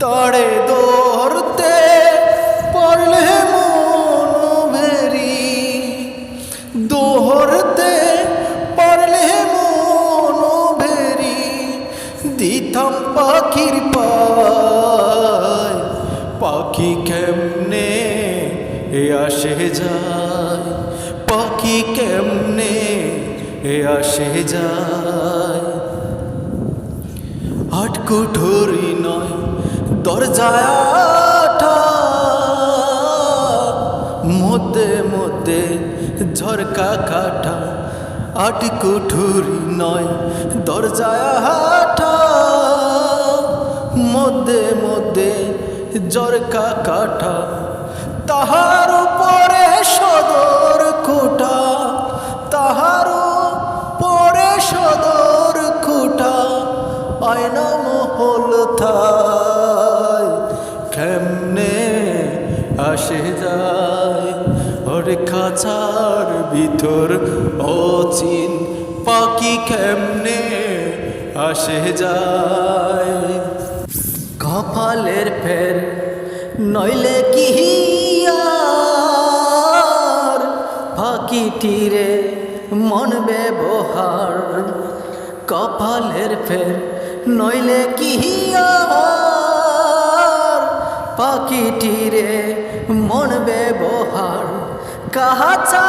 তারে ধরতে পারলে মন ভেরি। দোহরতে পারলে মন ভেরি। দিতাম পাখির পায়, পাখি কেমনে এ আসে যায়? পাখি কেমনে এ আসে যায়? আট কুঠুরি নয় দরজায় মধ্যে মধ্যে ঝরকা কাটা আট কুঠুরি নয়, দরজায় হাঠা মধ্যে মধ্যে জরকা কাটা তাহার উপরে সদর কোটা তাহার পরে সদর কোটা আয়না মহল থাই কেমনে আসে যায়। ওর খাঁচার ভিতর অচিন পাখি কেমনে আসে যায়? কপালের ফের নইলে কি আর মন ব্যবহার। কপালের ফের নইলে কি আর পাখিটিরে মন ব্যবহার। কাহাচা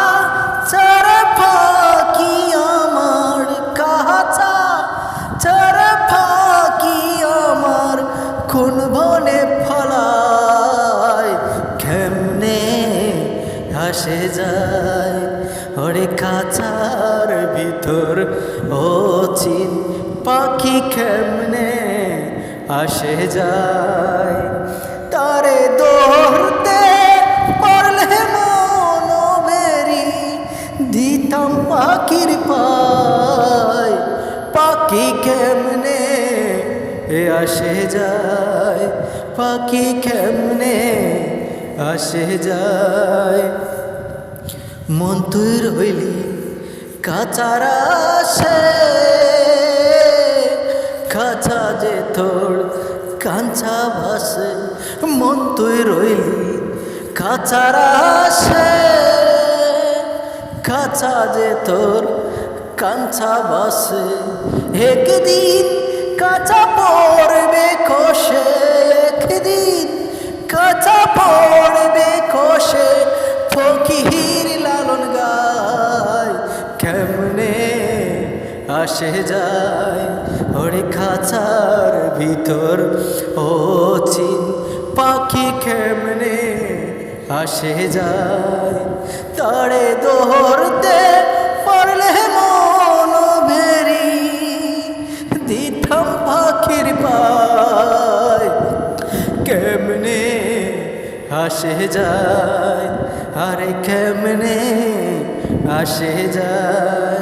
চারা ফাঁকি আমার কাহাচা চারা ফাঁকি আমার, কোন বনে ফলায় কেমনে আসে যায়। ওরে কাচার ভিতর ও চিন পাখি কেমনে আসে যায়। তারে দৌড়তে পারলে মন বেরি দিতাম পাখির পায়, পাখি কেমনে এ আসে যায়? পাখি কেমনে আসে যায়? মন তুই রইলি কাচারা সে কাছা যে তোর কাঞ্চা ভাসে মন তুই রইলি কাচারা সে কাঁচা যে তোর কাঞ্চা বাসে, একদিন কাঁচা পড়বে কষে একদিন কাঁচা পড়বে কষে ফকির লালন গায়, কেমনে আসে যায় ওরে খাঁচার ভিতর। ও চিন পাখি খেমনে আসে যায়? তারে দোহরতে পারলে মন ভেরি, দিতাম পাখির পায়। কেমনে আসে যায়? আরে কেমনে আসে যায়?